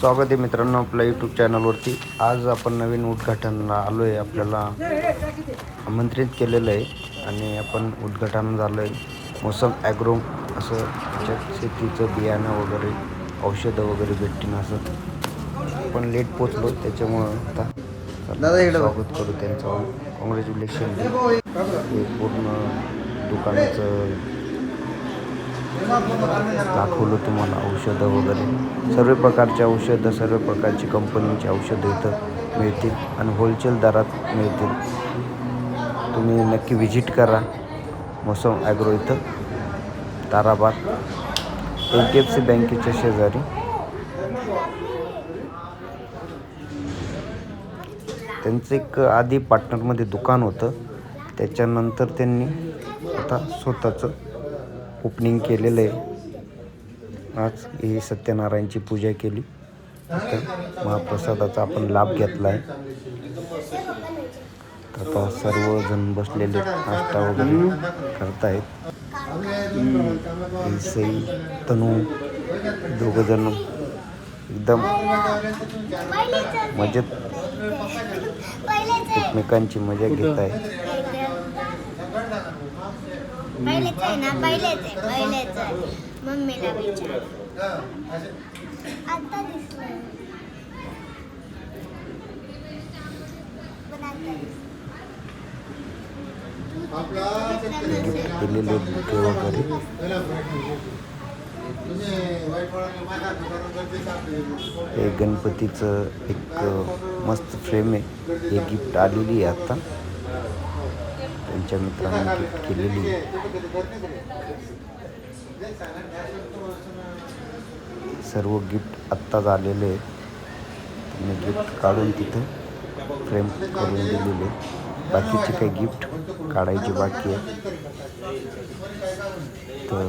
स्वागत आहे मित्रांनो आपल्या यूट्यूब चॅनलवरती आज आपण नवीन उद्घाटनाला आलो आहे आपल्याला आमंत्रित केलेलं आहे आणि आपण उद्घाटन झालं आहे मोसम ॲग्रो असं शेतीचं बियाणं वगैरे औषधं वगैरे भेटतील असं. आपण लेट पोचलो त्याच्यामुळं आता स्वागत करू त्यांचं. कॉंग्रॅच्युलेशन पूर्ण दुकानाचं दाखवलं तुम्हाला औषधं वगैरे. सर्व प्रकारचे औषधं सर्व प्रकारची कंपनीची औषधं इथं मिळतील आणि होलसेल दरात मिळतील. तुम्ही नक्की व्हिजिट करा. मोसम ॲग्रो इथं. Tarabad H D F C बँकेच्या शेजारी. त्यांचं एक आधी पार्टनरमध्ये दुकान होतं. त्याच्यानंतर त्यांनी आता स्वतःचं ओपनिंग केलेलं आहे. आज ही सत्यनारायणची पूजा केली. तर महाप्रसादाचा आपण लाभ घेतला आहे. तर आता सर्वजण बसलेले नाश्ता वगैरे करतायत. सई तनू दोघंजण एकदम मजेत. एकमेकांची मजा घेत आहे पहिलेच आहे ना पहिलेच आहे पहिलेच आहे. मम्मीला विचार. आता दिसलं. पण दिलेले बुके वगैरे? हे गणपतीचं एक मस्त फ्रेम आहे. हे गिफ्ट आलेली आहे आता. त्यांच्या मित्रांनी गिफ्ट केलेली. आहे सर्व गिफ्ट आत्ताच आलेले आहेत. त्यांनी गिफ्ट काढून तिथं फ्रेम करून दिलेले बाकीचे काही गिफ्ट काढायचे बाकी आहे तर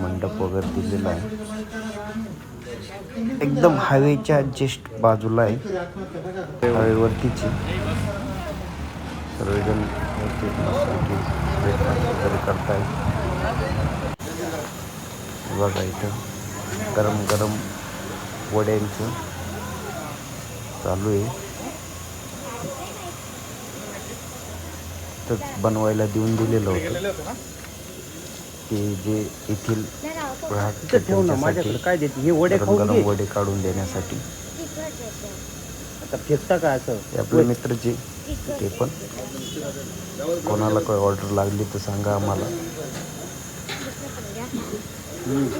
मंडप वगैरे दिलेला आहे. एकदम हायवेच्या जस्ट बाजूला आहे. हायवेवरतीची सर्वजण मस्तपैकी ब्रेकफास्ट वगैरे करतायत. बघा इथं गरम गरम वड्यांचं चालू आहे. तर बनवायला देऊन दिलेलं होतं. ते जे येथील ग्राहक त्यांच्यासाठी काय देते? हे वडे गरम वडे काढून देण्यासाठी. आता असं? आपले मित्र जे ते पण. कोणाला काही ऑर्डर लागली तर सांगा आम्हाला.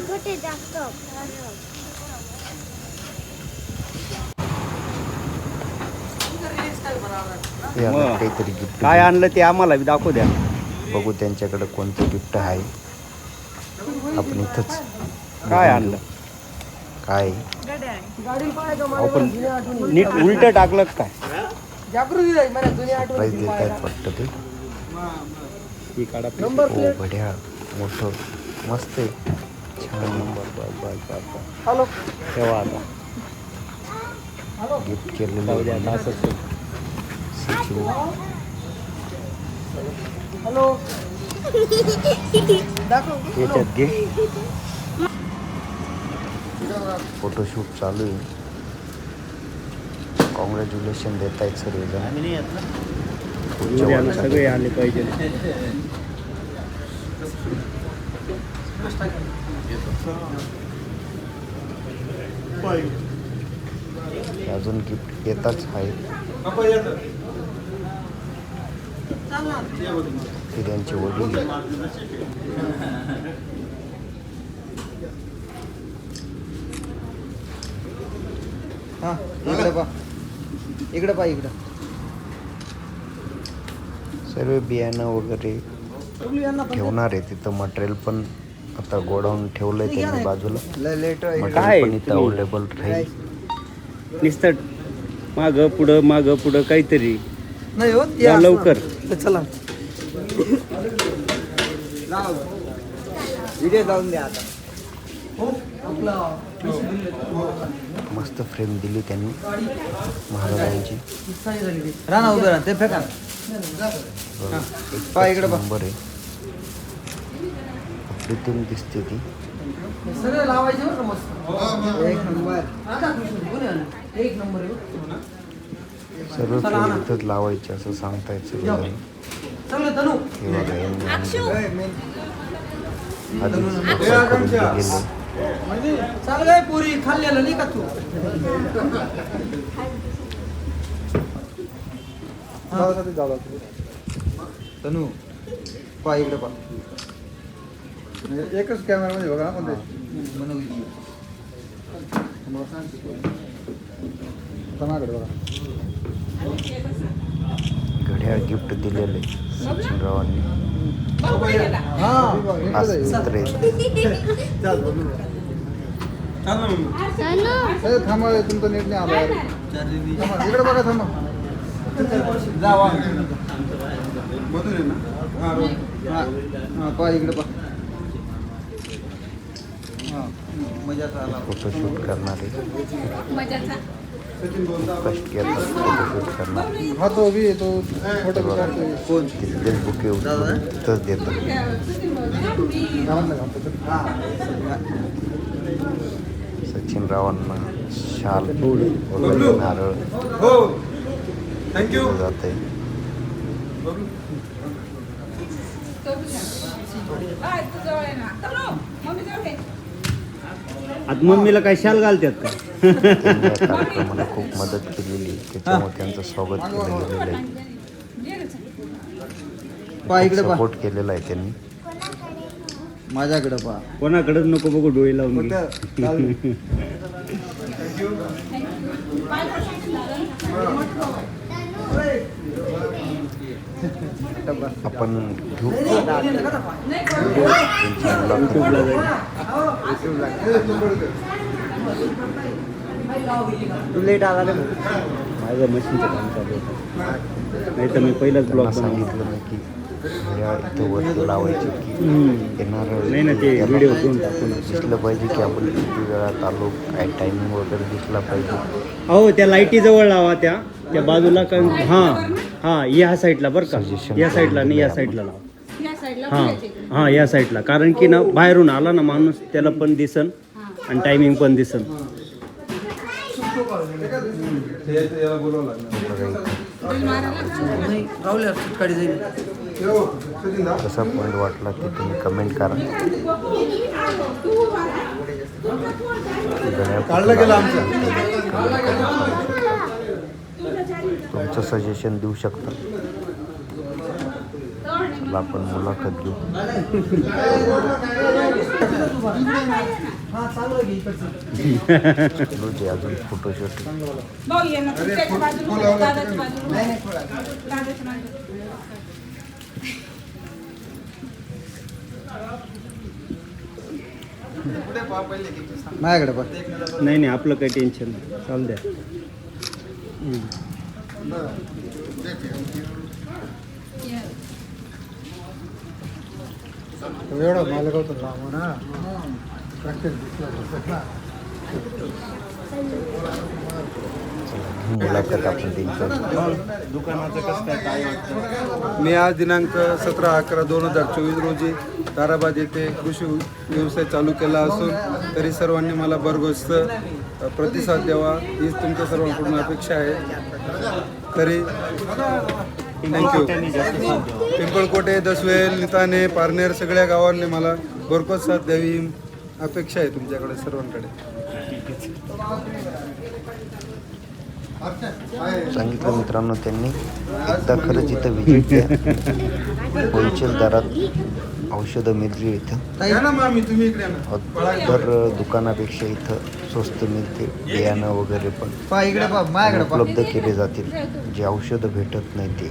कुठे जास्त हे आता मग. काहीतरी गिफ्ट काय आणलं ते आम्हाला बी दाखवू द्या. बघू त्यांच्याकडे कोणतं गिफ्ट आहे. आपण इथंच काय आणलं? काय? आपण नीट उलट टाकलं काय? प्राईज देत आहेत वाटतं ते. ही काढा हो बढ्या. मोठं. मस्त आहे. छान नंबर बस बस बस हॅलो ठेवा आता. गिफ्ट केलेलं जाऊ द्या आहे. आता असंच ठेव. सचिन याच्यात घे फोटोशूट चालू आहे कॉंग्रॅच्युलेशन देत आहेत सर्वजण पुढच्या उद्या ना वाटचाली. सगळे आले पाहिजे अजून गिफ्ट येताच आहे ते त्यांचे वडील. हा इकडे पा. इकडे पा इकडे. सर्व बियाणं वगैरे ठेवणार आहे तिथं. मटेरियल पण आता गोडाऊन ठेवलंय त्यांनी बाजूला. काय? पण इथं अवेलेबल राहील. नुसतं माग पुढं माग पुढं काहीतरी. नाही हो ते या. लवकर. तर चला. लाव. व्हिडिओ जाऊन द्या आता. मस्त फ्रेम दिली त्यांनी महाराजांची. राणा उभे राहा ते फेका. पहा इकडे. नंबर आहे. अप्रतिम दिसते ती. सगळे लावायचे बरं का मस्त? एक नंबर? एक नंबर. सर्व इथंच लावायचे असं सांगतायत सगळेजण चांगलं चाल काय पोरी खाल्लेलं नाही का तू. तनू पा इकडे पा म्हणजे एकच कॅमेरा मध्ये बघा ना पण ते तनाकडे बघा. घड्याळ गिफ्ट दिलेले सचिन हा थांबा तुमचं नेट नाही आलं इकडे बघा थांबा हा हा पा इकडे पा हा मजाचा. आला फोटोशूट करणारे कष्ट घेतात फोटोशूट करणारे हा तो बी आहे, तो फोटो काढतोय कोण तिथलेच बुके उचलून तिथंच देतात घरातलं घालतो सचिन रावांना शाल वगैरे नारळ। हो। थँक्यू दिलं जात आहे आता मम्मीला काय शाल घालतात का त्यांनी या कार्यक्रमाला खूप मदत केलेली त्याच्यामुळे त्यांचं स्वागत केलं गेलेलं आहे पा इकडे पा सपोर्ट केलेला आहे त्यांनी माझ्याकडे पा कोणाकडेच नको बघू डोळे लावून घे. आपण घेऊ मुलाखत तू लेट आला रे माझं मशीनचं काम चालू होतं. नाही तर मी पहिलाच ब्लॉग सांगितलं मी की इथं लावायचे की हम्म. येणार नाही ना ते व्हिडिओ करून टाकू ना. दिसलं पाहिजे की आपण किती वेळात आलो काय टायमिंग वगैरे दिसला पाहिजे. अहो त्या लाईटी जवळ लावा त्या. त्या बाजूला का हां हां या साईडला बरं का. या साईडला नाही या साईडला लावा. हां. हां या साईडला कारण की ना बाहेरून आला ना माणूस त्याला पण दिसन आणि टायमिंग पण दिसन. कसा पॉईंट वाटला ते तुम्ही कमेंट करा. काढला गेला आमचा. तुमचं सजेशन देऊ शकता. चला आपण मुलाखत घेऊ. हा अजून फोटोशूट भाऊ ये ना त्याच्या बाजूला दादाच्या बाजूला दादाच्या बाजूला. माझ्याकडे पा नाही नाही आपलं काही टेन्शन नाही. चालू द्या. हम्म. एवढा मालक होता ना प्रॅक्टिस मी आज दिनांक सतरा अकरा दोन हजार चोवीस रोजी ताराबाद येथे कृषी व्यवसाय चालू केला असून तरी सर्वांनी मला भरघोस प्रतिसाद द्यावा हीच तुमच्या सर्वांकडून अपेक्षा आहे. तरी थँक्यू पिंपळकोटे दसवेल निताने पारनेर सगळ्या गावांनी मला भरघोस साथ द्यावी. ही अपेक्षा आहे तुमच्याकडे सर्वांकडे. सांगितलं मित्रांनो त्यांनी एकदा खरंच इथं व्हिजिट द्या होलसेल दरात औषधं मिळली इथं. तर दुकानापेक्षा इथं स्वस्त मिळते बियाणं वगैरे पण. पा इकडे पा माझ्याकडे पा उपलब्ध केले जातील. जे औषधं भेटत नाही ते.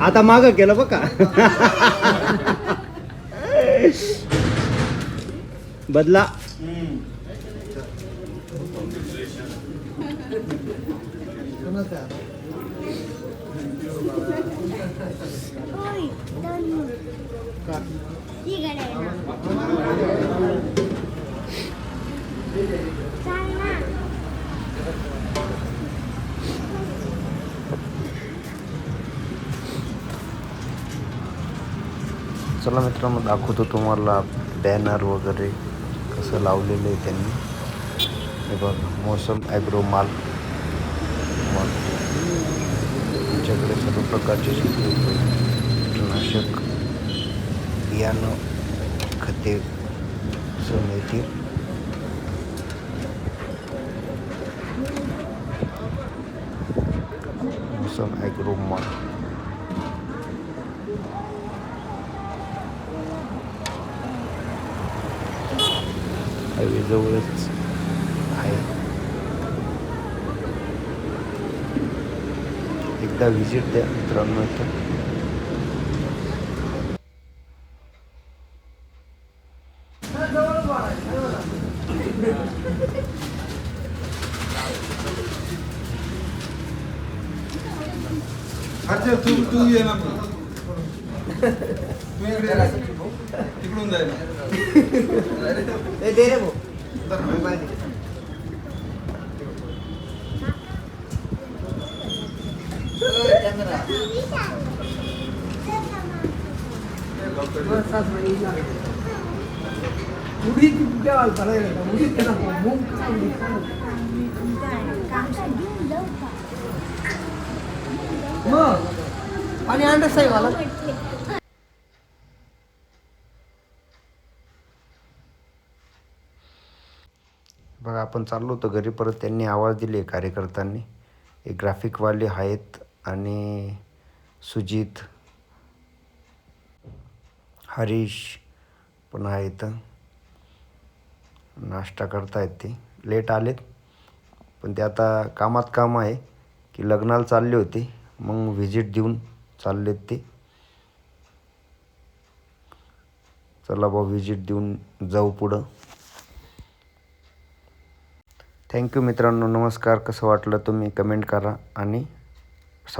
आता मागं केलं बघा बदला होय तनु ती गड्या चाल ना चला मित्रांनो दाखवतो तुम्हाला बॅनर वगैरे कसं लावलेलं आहे त्यांनी. हे बघ मोसम ॲग्रो माल. मग तुमच्याकडे सर्व प्रकारचे शेती कीटकनाशक बियाणं खते असं मिळतील. मोसम ॲग्रो माल. हायवे जवळच आहे एकदा व्हिजिट द्या मित्रांनो इथं अच्छा तू तू ये ना तू इकडे ये. तिकडून जाय ना ए, दे रे भाऊ उडीद द्यावाल चालेल का उडीद द्या ना मूग कसा उडीद काम घेऊन जाऊ का मग आणि अंडा साहेब आला बघा आपण चाललो होतो घरी परत त्यांनी आवाज दिले कार्यकर्त्यांनी. एक ग्राफिकवाले आहेत आणि सुजित हरीश पण आहेत. नाश्ता करतायत ते. लेट आलेत. पण ते आता कामात काम आहे की लग्नाला चालले होते. मग व्हिजिट देऊन चाललेत ते. चला बा व्हिजिट देऊन जाऊ पुढं. थँक्यू मित्रांनो. नमस्कार. कसं वाटलं तुम्ही? कमेंट करा आणि